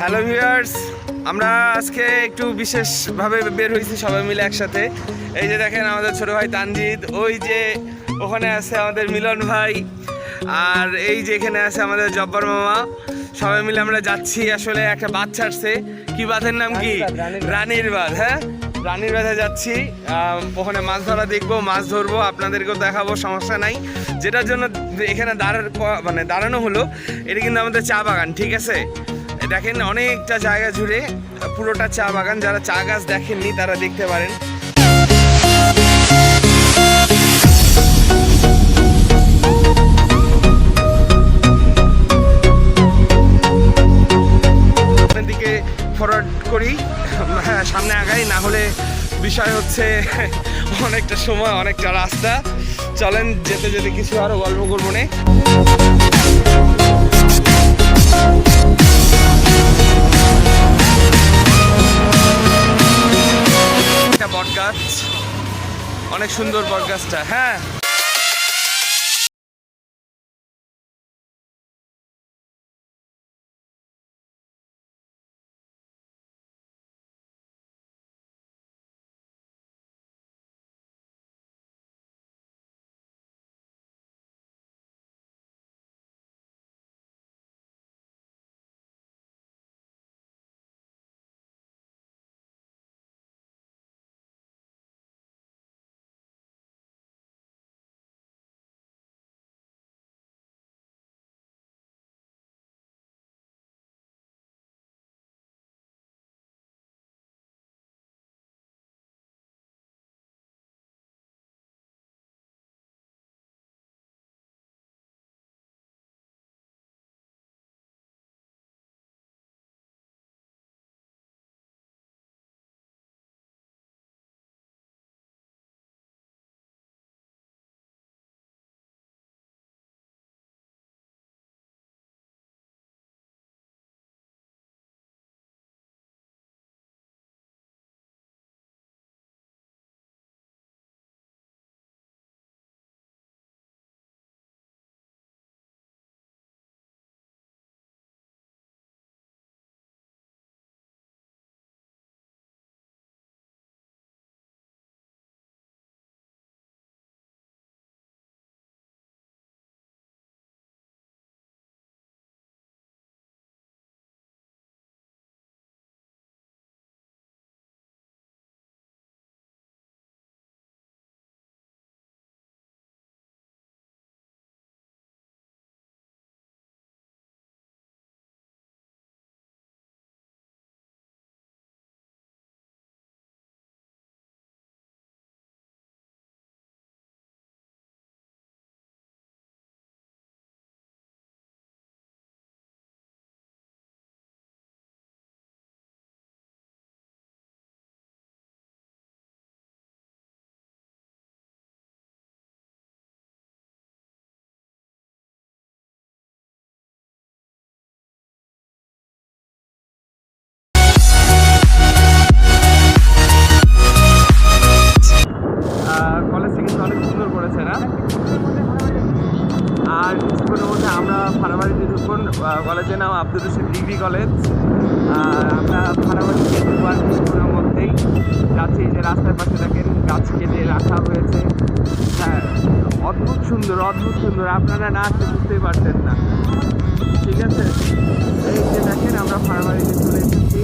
Hello viewers আমরা আজকে একটু বিশেষভাবে বের হয়েছি সবাই মিলে একসাথে। এই যে দেখেন আমাদের ছোট ভাই তানজিদ ওই যে ওখানে আছে আমাদের মিলন ভাই আর এই যে এখানে আছে আমাদের জব্বার মামা। সবাই মিলে আমরা যাচ্ছি আসলে একটা বাদ ছাড়ছে। কি বাঁধের নাম কি? বাঁধ, বাঁধ। রানীর বাঁধ হ্যাঁ? রানীর বাঁধে যাচ্ছি। ওখানে মাছ ধরা দেখব মাছ ধরবো আপনাদেরকেও দেখাবো সমস্যা নাই। যেটার জন্য এখানে দাঁড়ার মানে দাঁড়ানো হলো এটা কিন্তু আমাদের চা বাগান ঠিক আছে? দেখেন অনেকটা জায়গা জুড়ে পুরোটা চা বাগান। যারা চা গাছ দেখেননি, তারা দেখতে পারেন। দিকে ফরওয়ার্ড করি। হ্যাঁ সামনে আগাই, না হলে বিষয় হচ্ছে অনেকটা সময়, অনেকটা রাস্তা। চলেন, যেতে যেতে কিছু আরও গল্প করব নে। একটা বট গাছ অনেক সুন্দর বট গাছটা হ্যাঁ। কলেজের নাম আব্দুল রশিদ ডিগ্রি কলেজ। আমরা ফারাবাড়িতে ঢুকবার কিছুক্ষণের মধ্যেই যাচ্ছি। যে রাস্তার পাশে দেখেন গাছ কেটে রাখা হয়েছে। হ্যাঁ অদ্ভুত সুন্দর অদ্ভুত সুন্দর। আপনারা না আসলে বুঝতেই পারতেন না। ঠিক আছে? এই যে দেখেন, আমরা ফারাবাড়িতে চলে এসেছি।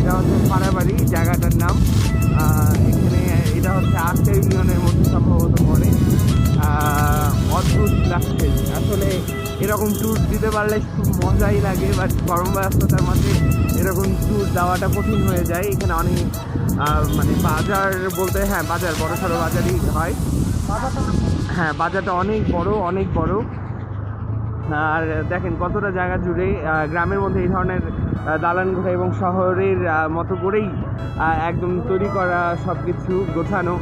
এটা হচ্ছে ফারাবাড়ি জায়গাটার নাম। এখানে এটা হচ্ছে আটটা ইউনিয়নের মধ্যে সম্ভবত পড়ে। অদ্ভুত লাগছে। আসলে এরকম ট্যুর দিতে পারলে খুব মজাই লাগে বাট কর্মব্যস্ততার মাঝে এরকম ট্যুর দেওয়াটা কঠিন হয়ে যায়। এখানে অনেক মানে বাজার বলতে হ্যাঁ বাজার, বড় সড়ো বাজারই হয়। হ্যাঁ বাজারটা অনেক বড় অনেক বড়। আর দেখেন কতটা জায়গা জুড়ে গ্রামের মধ্যে এই ধরনের দালান ঘোড়া এবং শহরের মতো করেই একদম তৈরি করা সব কিছু গোছানো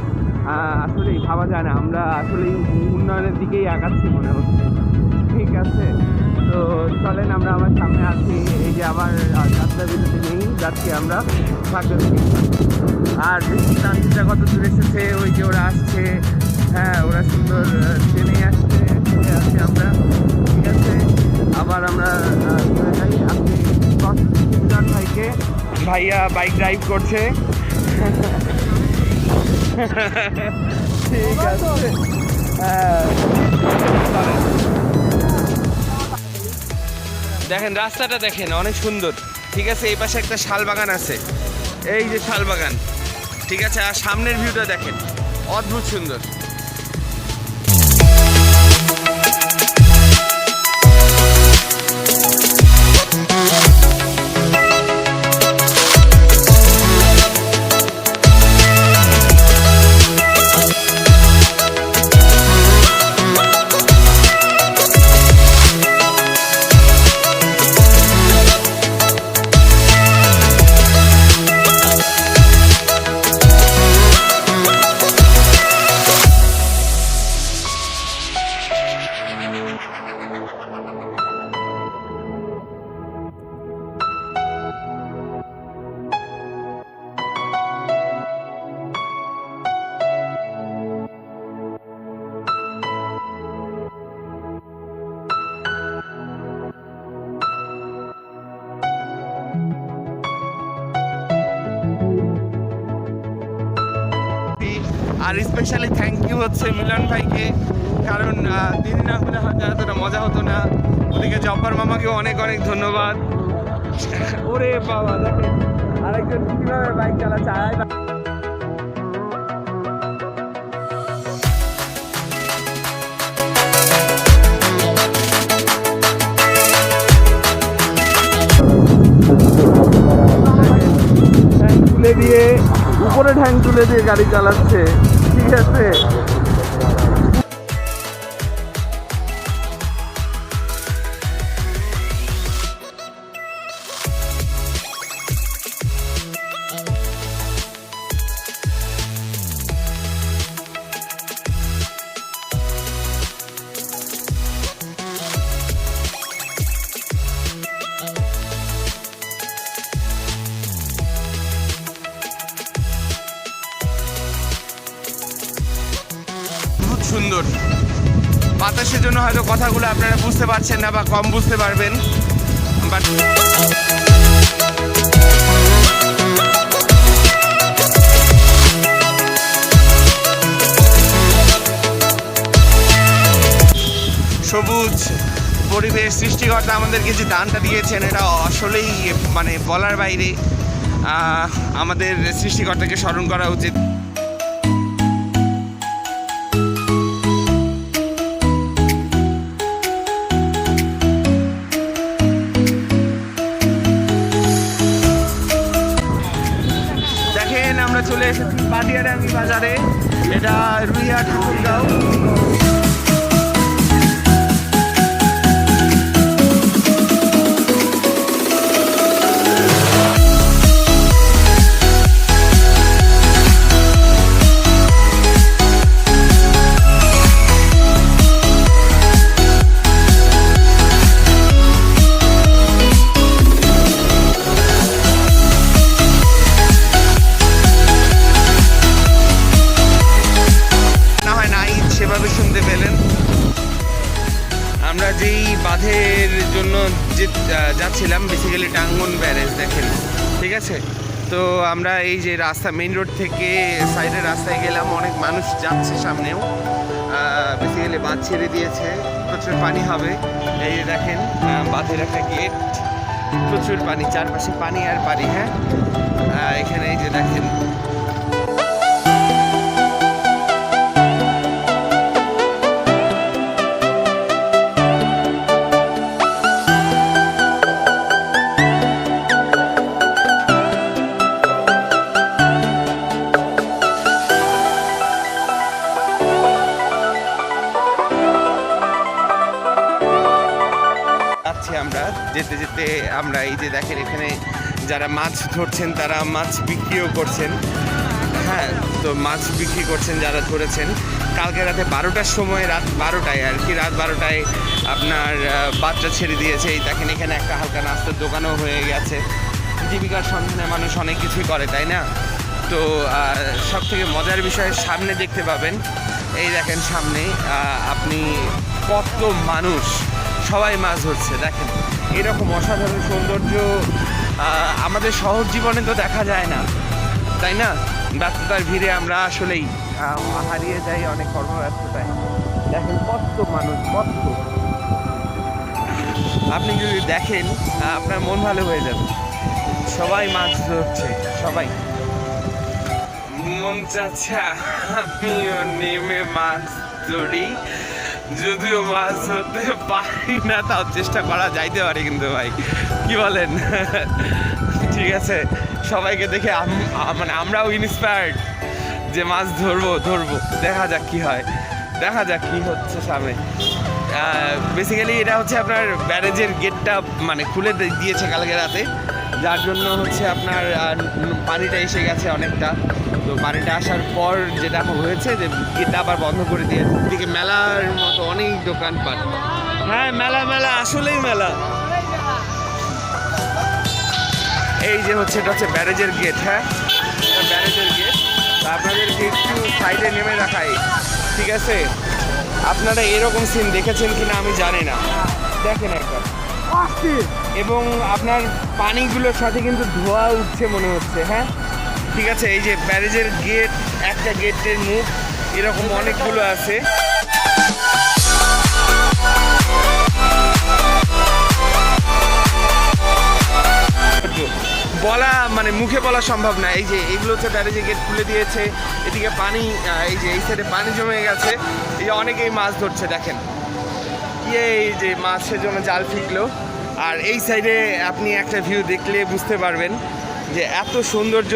আসলেই ভাবা যায় না, আমরা আসলেই উন্নয়নের দিকেই আগাচ্ছি মনে হচ্ছে। ঠিক আছে? তো চলেন আমরা আমার সামনে আছি। এই যে আমার যাত্রা বিরতি নেই, যাচ্ছি আমরা। ভাগ্য আর দেখি কত দূর এসেছে? ওই যে ওরা আসছে। হ্যাঁ ওরা সুন্দর ট্রেনে আসছে চলে আসছে আমরা। ঠিক আছে? আবার আমরা চলে যাই। আপনি কষ্ট ভাইয়া বাইক ড্রাইভ করছে। ঠিক আছে। হ্যাঁ। দেখেন, রাস্তাটা দেখেন, অনেক সুন্দর। ঠিক আছে, এই পাশে একটা শাল বাগান আছে। এই যে শাল বাগান। ঠিক আছে, আর সামনের ভিউটা দেখেন, অদ্ভুত সুন্দর। আর স্পেশালি থ্যাংক ইউ হচ্ছে মিলন ভাইকে, কারণ দিদি না হলে হয়তো এতটা মজা হতো না। ওদিকে জব্বার মামাকেও অনেক অনেক ধন্যবাদ। ওরে বাবা, দেখেন, আরেকজন কীভাবে বাইক চালাচ্ছে তুলে দিয়ে, উপরে ঠ্যাং তুলে দিয়ে গাড়ি চালাচ্ছে। ঠিক আছে সুন্দর বাতাসের জন্য হয়তো কথাগুলো আপনারা বুঝতে পারছেন না বা কম বুঝতে পারবেন, বাট সবুজ পরিবেশ সৃষ্টিকর্তা আমাদেরকে যে দানটা দিয়েছেন, এটা আসলেই মানে বলার বাইরে আমাদের সৃষ্টিকর্তাকে স্মরণ করা উচিত। এসেছি পাটিয়াডাঙ্গি বাজারে। এটা রুইয়া ঠাকুরগাঁও আছে তো আমরা এই যে রাস্তা মেইন রোড থেকে সাইডের রাস্তায় গেলাম, অনেক মানুষ যাচ্ছে সামনেও। বেসিক্যালি বাঁধ ছেড়ে দিয়েছে, প্রচুর পানি হবে। এই দেখেন বাঁধের একটা গেট প্রচুর পানি, চারপাশে পানি আর পানি হ্যাঁ? এখানে এই যে দেখেন যেতে যেতে আমরা এই যে দেখেন এখানে যারা মাছ ধরছেন, তারা মাছ বিক্রিও করছেন। হ্যাঁ তো মাছ বিক্রি করছেন যারা ধরেছেন। কালকে রাতে বারোটার সময়, রাত বারোটায় আর কি, রাত বারোটায় আপনার বাচ্চা ছেড়ে দিয়েছে। এই দেখেন এখানে একটা হালকা নাস্তার দোকানও হয়ে গেছে। জীবিকার সন্ধানে মানুষ অনেক কিছুই করে, তাই না? তো সব থেকে মজার বিষয়, সামনে দেখতে পাবেন। এই দেখেন সামনে আপনি কত মানুষ সবাই মাছ ধরছে, দেখেন। এরকম অসাধারণ সৌন্দর্য আমাদের শহর জীবনে তো দেখা যায় না, তাই না? ব্যস্ততার ভিড়ে আমরা আসলেই হারিয়ে যাই অনেক কর্মব্যস্ততায়। দেখেন কত মানুষ, কত। আপনি যদি দেখেন আপনার মন ভালো হয়ে যাবে। সবাই মাছ ধরছে, সবাই। মন চাচ্ছে আমিও নেমে মাছ ধরি। যদিও মাছ ধরতে পারি না, তাও চেষ্টা করা যাইতে পারে কিন্তু ভাই। কি বলেন? ঠিক আছে, সবাইকে দেখে মানে আমরাও ইন্সপায়ার্ড যে মাছ ধরবো ধরবো। দেখা যাক কি হয়। দেখা যাক কি হচ্ছে সামনে। বেসিক্যালি এটা হচ্ছে আপনার ব্যারেজের গেটটা মানে খুলে দিয়েছে কালকে রাতে। যার জন্য হচ্ছে আপনার পানিটা এসে গেছে অনেকটা। তো পানিটা আসার পর যেটা হয়েছে যে গেটটা আবার বন্ধ করে দিয়েছে এদিকে মেলার মতো অনেক দোকান দোকানপাট। হ্যাঁ মেলা মেলা আসলেই মেলা। এই যে হচ্ছে এটা হচ্ছে ব্যারেজের গেট হ্যাঁ? ব্যারেজের গেট। আপনাদেরকে একটু সাইডে নেমে রাখাই ঠিক আছে? আপনারা এরকম সিন দেখেছেন কিনা আমি জানি না। দেখেন একবার। এবং আপনার পানিগুলোর সাথে কিন্তু ধোয়া উঠছে মনে হচ্ছে হ্যাঁ? ঠিক আছে, এই যে ব্যারেজের গেট একটা গেটের মুখ, এরকম অনেকগুলো আছে। বলা মানে মুখে বলা সম্ভব না। এই যে এইগুলো হচ্ছে ব্যারেজে গেট খুলে দিয়েছে। এদিকে পানি এই যে এই সাইডে পানি জমে গেছে। এই যে অনেকেই মাছ ধরছে, দেখেন। এই যে মাছের জন্য জাল ফিকলো। আর এই সাইডে আপনি একটা ভিউ দেখলে বুঝতে পারবেন যে এত সৌন্দর্য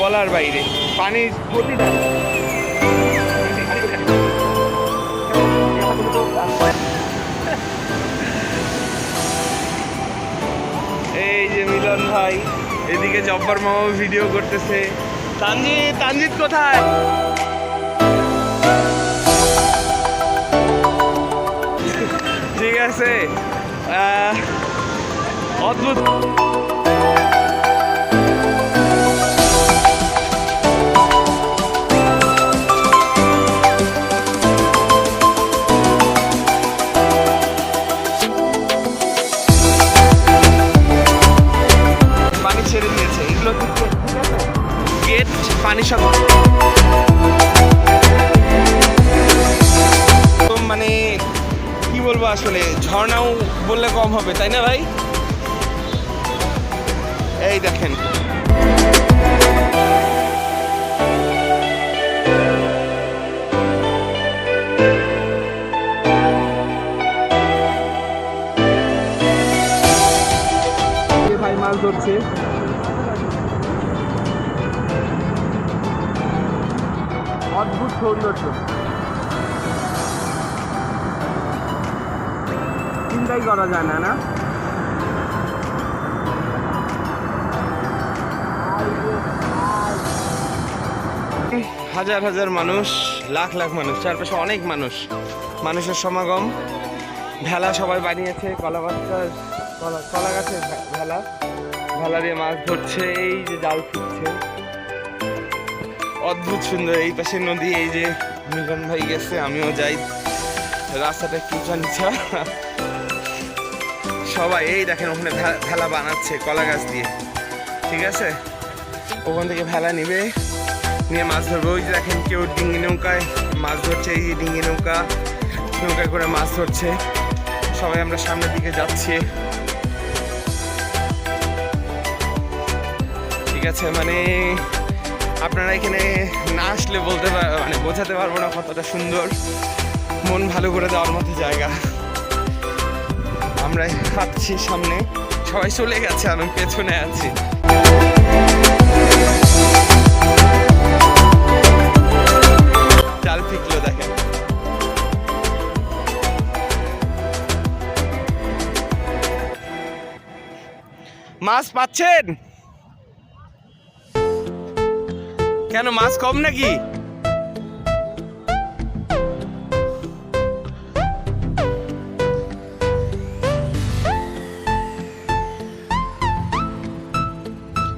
বলার বাইরে। প্রতিটা এই যে মিলন ভাই, এদিকে জব্বার মামা ভিডিও করতেছে। তানজিৎ তানজিৎ কোথায়? ঠিক আছে। অদ্ভুত। পানি সব তো মানে কি বলব আসলে ঝর্ণাও বললে কম হবে তাই না ভাই? এই দেখেন। ভাই মাছ ধরছে। অদ্ভুত সৌন্দর্য চিন্তাই করা যায় না না? হাজার হাজার মানুষ, লাখ লাখ মানুষ, চারপাশে অনেক মানুষ। মানুষের সমাগম, ভেলা সবাই বানিয়েছে, কলা বাচ্চা, কলা কলা গাছের ভেলা। ভেলা দিয়ে মাছ ধরছে, এই যে জাল ফিরছে অদ্ভুত সুন্দর, এই পাশে নদী, এই যে মিলন ভাই গেছে, আমিও যাই। রাস্তাটা উঁচা নিচা সবাই, এই দেখেন, ওখানে ভেলা বানাচ্ছে কলা গাছ দিয়ে। ঠিক আছে? ওখান থেকে ভেলা নিবে, নিয়ে মাছ ধরবে। ওই যে দেখেন, কেউ ডিঙ্গি নৌকায় মাছ ধরছে, এই ডিঙ্গি নৌকা। নৌকায় করে মাছ ধরছে। সবাই আমরা সামনের দিকে যাচ্ছি। ঠিক আছে মানে আপনারা এখানে না আসলে বলতে মানে বোঝাতে পারব না কতটা সুন্দর। মন ভালো করে দেওয়ার মতো জায়গা। আমরা হাঁটছি সামনে। সবাই চলে গেছে, আমি পেছনে আছি। দেখেন। মাছ পাচ্ছেন? কেন মাছ কম নাকি?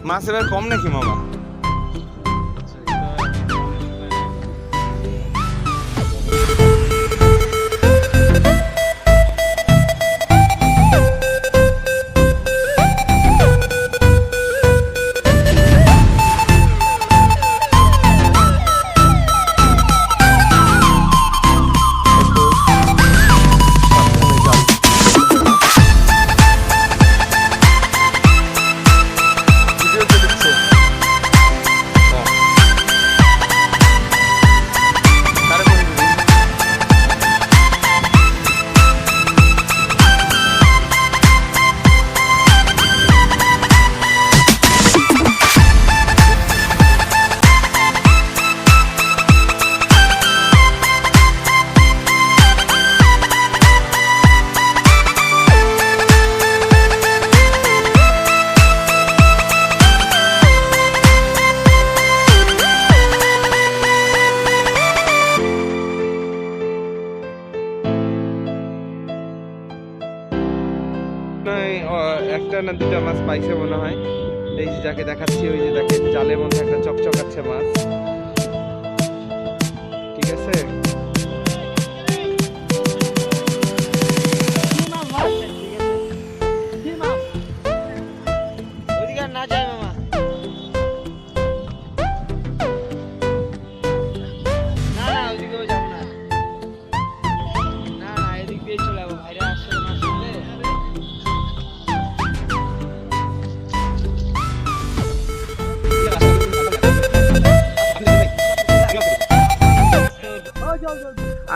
মাছ এবার কম নাকি মামা? একটা না দুটা মাছ পাইছে মনে হয়। এই যে যাকে দেখাচ্ছি, ওই যে দেখেন, জালের মধ্যে একটা চকচকাচ্ছে মাছ। ঠিক আছে?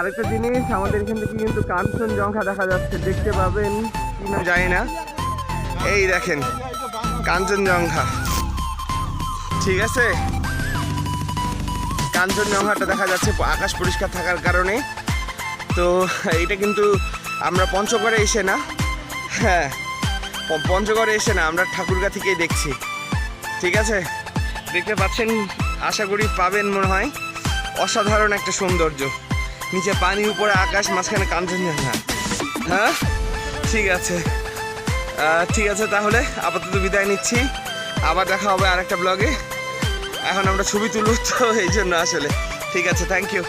আরেকটা জিনিস, আমাদের এখান থেকে কিন্তু কাঞ্চনজঙ্ঘা দেখা যাচ্ছে। দেখতে পাবেন কি না জানি না। এই দেখেন, কাঞ্চনজঙ্ঘা। ঠিক আছে? কাঞ্চনজঙ্ঘাটা দেখা যাচ্ছে, আকাশ পরিষ্কার থাকার কারণে। তো এটা কিন্তু আমরা পঞ্চগড়ে এসে না হ্যাঁ পঞ্চগড়ে এসে না, আমরা ঠাকুরগা থেকেই দেখছি। ঠিক আছে? দেখতে পাচ্ছেন, আশা করি পাবেন মনে হয়। অসাধারণ একটা সৌন্দর্য। নিচে পানি, উপরে আকাশ, মাঝখানে কাঞ্চনজঙ্ঘা হ্যাঁ? ঠিক আছে। ঠিক আছে তাহলে, আপাতত বিদায় নিচ্ছি। আবার দেখা হবে আরেকটা ব্লগে এখন আমরা ছবি তুলব তো, এই জন্য আসলে। ঠিক আছে থ্যাংক ইউ